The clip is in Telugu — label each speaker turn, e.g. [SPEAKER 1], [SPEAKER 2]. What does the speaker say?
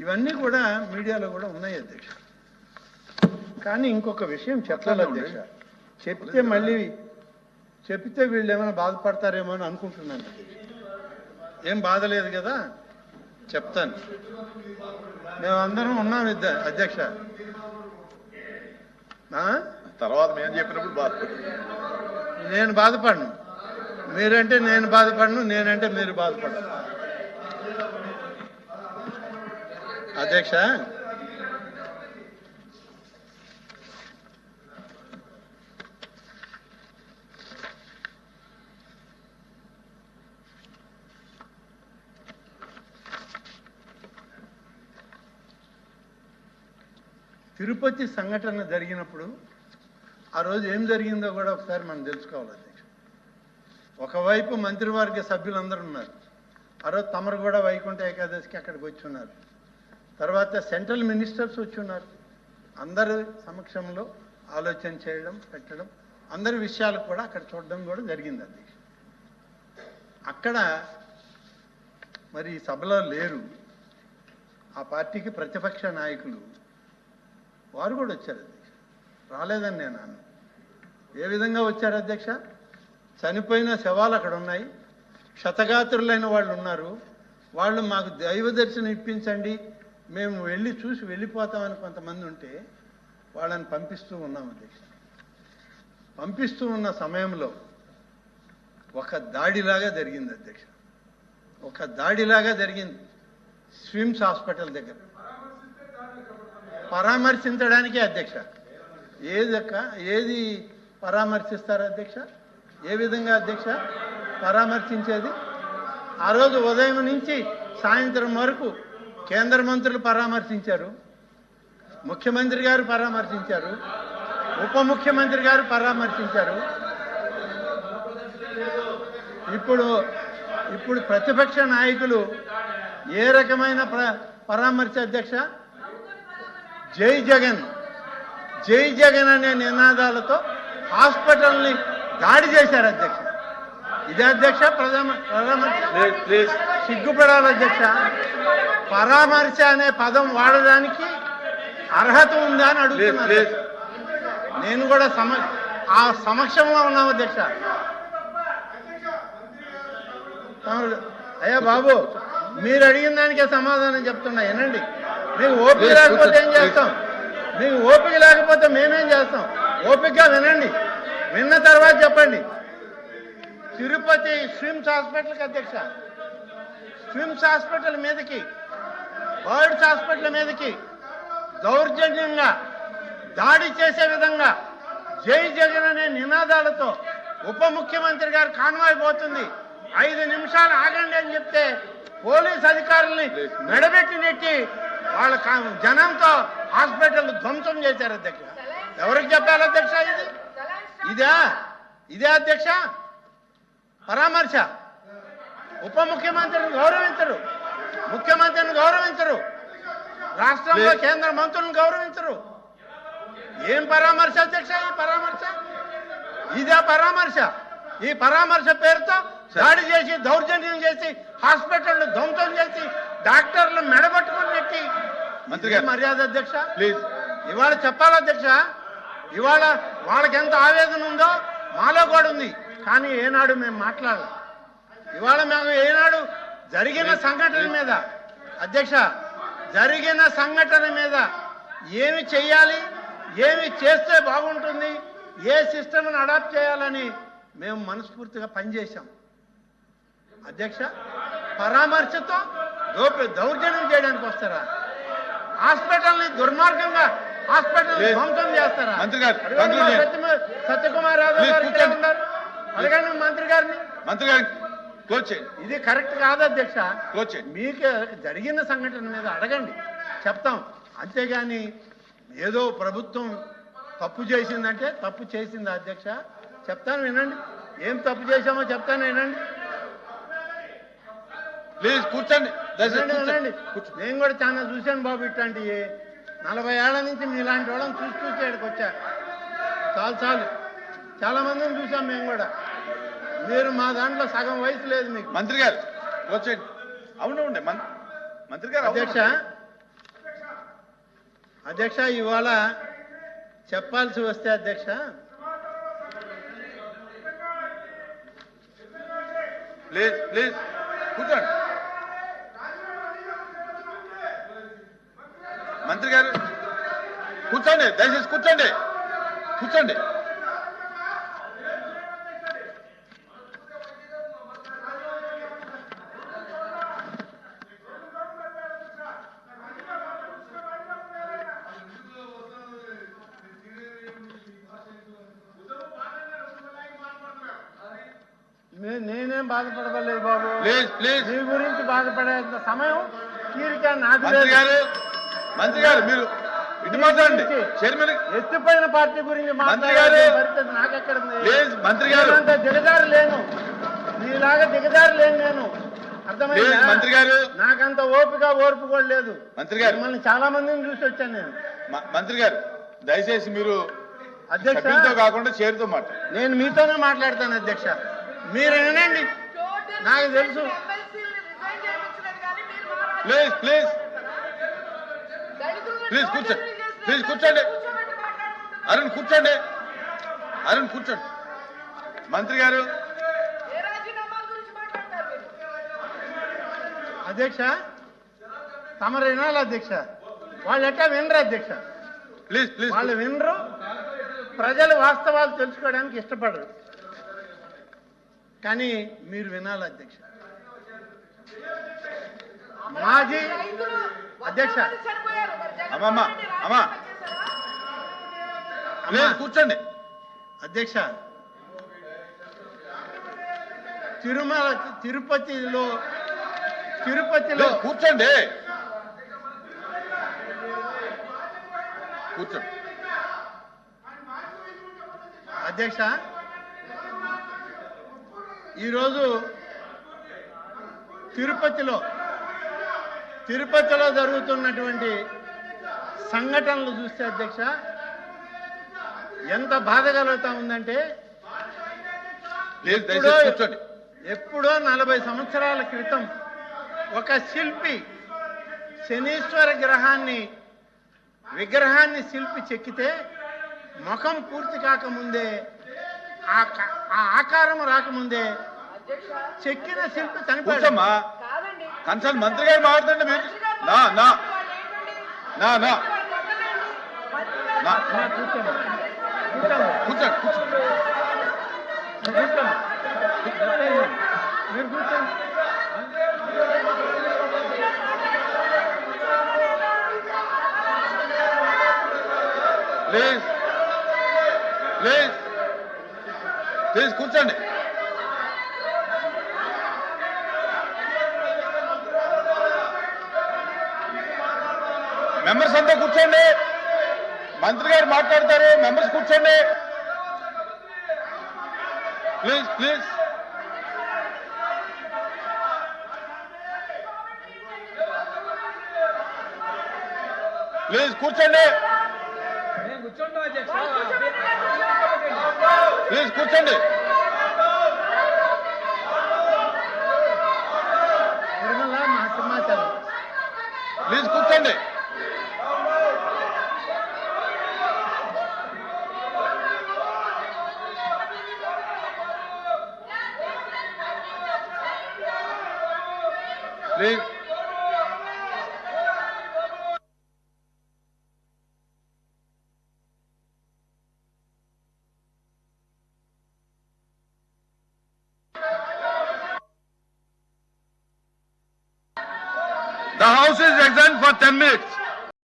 [SPEAKER 1] ఇవన్నీ కూడా మీడియాలో కూడా ఉన్నాయి అధ్యక్ష. కానీ ఇంకొక విషయం చెప్పాలి అధ్యక్ష. చెప్తే మళ్ళీ చెప్తే వీళ్ళు ఏమైనా బాధపడతారేమో అని అనుకుంటున్నాను ఏం బాధ లేదు కదా? చెప్తాను. మేము అందరం ఉన్నాం ఇద్ద అధ్యక్ష?
[SPEAKER 2] తర్వాత మేము చెప్పినప్పుడు బాధ.
[SPEAKER 1] నేను బాధపడను. మీరంటే నేను బాధపడను నేనంటే మీరు బాధపడను అధ్యక్ష. తిరుపతి సంఘటన జరిగినప్పుడు ఆ రోజు ఏం జరిగిందో కూడా ఒకసారి మనం తెలుసుకోవాలి అధ్యక్ష. ఒకవైపు మంత్రివర్గ సభ్యులందరూ ఉన్నారు. ఆ రోజు తమరు కూడా వైకుంఠ ఏకాదశికి అక్కడికి వచ్చి ఉన్నారు. తర్వాత సెంట్రల్ మినిస్టర్స్ వచ్చి ఉన్నారు. అందరి సమక్షంలో ఆలోచన చేయడం పెట్టడం అందరి విషయాలు కూడా అక్కడ చూడడం కూడా జరిగింది అధ్యక్ష. అక్కడ మరి సభలో లేరు. ఆ పార్టీకి ప్రతిపక్ష నాయకులు వారు కూడా వచ్చారు అధ్యక్ష. రాలేదని నేను అన్న. ఏ విధంగా వచ్చారు అధ్యక్ష? చనిపోయిన శవాలు అక్కడ ఉన్నాయి. క్షతగాత్రులైన వాళ్ళు ఉన్నారు. వాళ్ళు మాకు దైవ దర్శనం ఇప్పించండి. మేము వెళ్ళి చూసి వెళ్ళిపోతామని కొంతమంది ఉంటే వాళ్ళని పంపిస్తూ ఉన్నాం అధ్యక్ష. పంపిస్తూ ఉన్న సమయంలో ఒక దాడిలాగా జరిగింది అధ్యక్ష. ఒక దాడిలాగా జరిగింది. స్విమ్స్ హాస్పిటల్ దగ్గర. పరామర్శించడానికే అధ్యక్ష. ఏది ఏది పరామర్శిస్తారు అధ్యక్ష? ఏ విధంగా అధ్యక్ష? పరామర్శించేది? ఆ రోజు ఉదయం నుంచి సాయంత్రం వరకు కేంద్ర మంత్రులు పరామర్శించారు ముఖ్యమంత్రి గారు పరామర్శించారు ఉప ముఖ్యమంత్రి గారు పరామర్శించారు. ఇప్పుడు ఇప్పుడు ప్రతిపక్ష నాయకులు ఏ రకమైన ప్ర- పరామర్శ అధ్యక్ష? జై జగన్. జై జగన్ అనే నినాదాలతో హాస్పిటల్ని దాడి చేశారు అధ్యక్ష. ఇదే అధ్యక్ష పరామర్శ
[SPEAKER 2] ప్లీజ్.
[SPEAKER 1] సిగ్గుపడాలి అధ్యక్ష. పరామర్శ అనే పదం వాడడానికి అర్హత ఉందా అని
[SPEAKER 2] ప్లీజ్
[SPEAKER 1] అడుగుతున్నా
[SPEAKER 2] ప్లీజ్
[SPEAKER 1] అధ్యక్ష. నేను కూడా సమ ఆ సమక్షంలో ఉన్నాం అధ్యక్ష. అయ్యా బాబు మీరు అడిగిన దానికే సమాధానం చెప్తున్నా వినండి. మీకు ఓపిక లేకపోతే ఏం. చేస్తాం? మీకు ఓపిక లేకపోతే మేమేం చేస్తాం? ఓపికగా వినండి. విన్న తర్వాత చెప్పండి. తిరుపతి స్విమ్స్ హాస్పిటల్కి అధ్యక్ష. స్విమ్స్ హాస్పిటల్ మీదకి బర్డ్స్ హాస్పిటల్ మీదకి దౌర్జన్యంగా దాడి చేసే విధంగా జై జగన్ అనే నినాదాలతో ఉప ముఖ్యమంత్రి గారు కాన్వాయ్ పోతుంది. ఐదు నిమిషాలు ఆగండి అని చెప్తే పోలీస్ అధికారుల్ని మెడబెట్టి నెట్టి వాళ్ళ కా- జనంతో హాస్పిటల్ ధ్వంసం చేశారు అధ్యక్ష. ఎవరికి చెప్పాలి అధ్యక్ష ఇది? ఇదా? ఇదే అధ్యక్ష? పరామర్శ? ఉప ముఖ్యమంత్రిని గౌరవించరు. ముఖ్యమంత్రిని గౌరవించరు. రాష్ట్రంలో. కేంద్ర మంత్రులను గౌరవించరు. ఏం పరామర్శ అధ్యక్ష ఈ పరామర్శ? ఇదే పరామర్శ. ఈ పరామర్శ పేరుతో దాడి చేసి దౌర్జన్యం చేసి హాస్పిటల్ ధ్వంసం చేసి డాక్టర్లు మెడబట్టుకుని నెట్టి
[SPEAKER 2] మంత్రి.
[SPEAKER 1] మర్యాద అధ్యక్ష?
[SPEAKER 2] ప్లీజ్.
[SPEAKER 1] ఇవాళ చెప్పాలి అధ్యక్ష? ఇవాళ వాళ్ళకి ఎంత ఆవేదన ఉందో మాలో కూడా ఉంది. కానీ ఏనాడు మేము మాట్లాడాలి. ఇవాళ మేము ఏనాడు జరిగిన సంఘటన మీద అధ్యక్ష జరిగిన సంఘటన మీద ఏమి చెయ్యాలి ఏమి చేస్తే బాగుంటుంది ఏ సిస్టమ్ని అడాప్ట్ చేయాలని మేము మనస్ఫూర్తిగా పనిచేశాం. అధ్యక్ష పరామర్శతో దోపి దౌర్జన్యం చేయడానికి వస్తారా? హాస్పిటల్ని దుర్మార్గంగా హాస్పిటల్. ధ్వంసం చేస్తారా? సత్యకుమార్ యాదవ్ గారు. ఉన్నారు. అడగండి మంత్రి గారిని.
[SPEAKER 2] మంత్రి
[SPEAKER 1] ఇది కరెక్ట్ కాదు అధ్యక్ష. మీకు జరిగిన సంఘటన మీద అడగండి. చెప్తాం. అంతేగాని ఏదో ప్రభుత్వం తప్పు చేసిందంటే తప్పు చేసింది అధ్యక్ష. చెప్తాను వినండి. ఏం తప్పు చేశామో చెప్తాను వినండి.
[SPEAKER 2] ప్లీజ్ కూర్చోండి.
[SPEAKER 1] వినండి
[SPEAKER 2] కూర్చోండి.
[SPEAKER 1] వినండి. నేను కూడా చాలా చూశాను బాబు ఇట్లాంటి నలభై ఏళ్ళ నుంచి మీలాంటి వాళ్ళని చూసి చూసి ఇక్కడికి వచ్చా. చాలు చాలు. చాలా మందిని చూసాం మేము కూడా. మీరు మా దాంట్లో సగం వయసు లేదు మీకు.
[SPEAKER 2] మంత్రి గారు చేయండి అవును ఉండే మంత్రి గారు.
[SPEAKER 1] అధ్యక్ష అధ్యక్ష ఇవాళ చెప్పాల్సి వస్తే అధ్యక్ష
[SPEAKER 2] ప్లీజ్ ప్లీజ్ కూర్చోండి. మంత్రి గారు కూర్చోండి దయచేసి కూర్చోండి కూర్చోండి.
[SPEAKER 1] నేనేం బాధపడలేదు బాబు. మీ గురించి బాధపడేంత సమయం తీరిక నాకు
[SPEAKER 2] మంత్రి. గారు మంత్రి గారు మీరు ఇటు మాట్లాడండి. చైర్మన్
[SPEAKER 1] ఎత్తిపోయిన పార్టీ గురించి. మాట్లాడే పరిస్థితి నాకెక్కడ
[SPEAKER 2] ప్లీజ్ మంత్రి గారు.
[SPEAKER 1] నేనంత దిగజారు లేను. నీలాగా దిగజారు లేను నేను. అర్థమైందా?
[SPEAKER 2] మంత్రి గారు.
[SPEAKER 1] నాకంత ఓపిక ఓర్పు కూడా లేదు.
[SPEAKER 2] మంత్రి గారు.
[SPEAKER 1] మిమ్మల్ని చాలా మందిని చూసి వచ్చాను నేను.
[SPEAKER 2] మంత్రి గారు దయచేసి మీరు
[SPEAKER 1] అధ్యక్ష.
[SPEAKER 2] కాకుండా చైర్తో మాట్లాడండి.
[SPEAKER 1] నేను మీతోనే మాట్లాడతాను అధ్యక్ష. మీరు వినండి. నాకు తెలుసు.
[SPEAKER 2] Please please. ప్లీజ్ కూర్చో. ప్లీజ్ కూర్చోండి. అరుణ్ కూర్చోండి. అరుణ్ కూర్చోండి. మంత్రి గారు.
[SPEAKER 1] అధ్యక్ష తమరు వినాలి అధ్యక్ష. వాళ్ళు ఎట్లా వినరు అధ్యక్ష?
[SPEAKER 2] Please please.
[SPEAKER 1] వాళ్ళు వినరు. ప్రజలు వాస్తవాలు తెలుసుకోవడానికి ఇష్టపడరు. కానీ మీరు వినాలి అధ్యక్ష. మాజీ అధ్యక్ష.
[SPEAKER 2] అమ్మమ్మ, అమ్మ. ప్లీజ్ కూర్చోండి.
[SPEAKER 1] అధ్యక్ష తిరుమల తిరుపతిలో తిరుపతిలో
[SPEAKER 2] కూర్చోండి. కూర్చోండి
[SPEAKER 1] అధ్యక్ష ఈరోజు తిరుపతిలో తిరుపతిలో జరుగుతున్నటువంటి సంఘటనలు చూస్తే అధ్యక్ష ఎంత బాధ కలుగుతా ఉందంటే ఎప్పుడో నలభై సంవత్సరాల క్రితం ఒక శిల్పి శనీశ్వర గ్రహాన్ని విగ్రహాన్ని శిల్పి చెక్కితే ముఖం పూర్తి కాకముందే ఆ ఆకారం రాకముందే చెక్కిన శిల్పి చనిపోయాడు.
[SPEAKER 2] కూర్చోమ్మా. కన్సల్ట్ మంత్రి గారు మాట్లాడండి మీరు నా నా. నా నా.
[SPEAKER 1] కూర్చోండి కూర్చోండి.
[SPEAKER 2] ప్లీజ్. ప్లీజ్. ప్లీజ్ కూర్చోండి. మెంబర్స్ అంతా కూర్చోండి. మంత్రి గారు మాట్లాడతారు. మెంబర్స్ కూర్చోండి. ప్లీజ్ ప్లీజ్ ప్లీజ్ కూర్చోండి. ప్లీజ్ కూర్చోండి. ప్లీజ్ కూర్చోండి. want them mixed.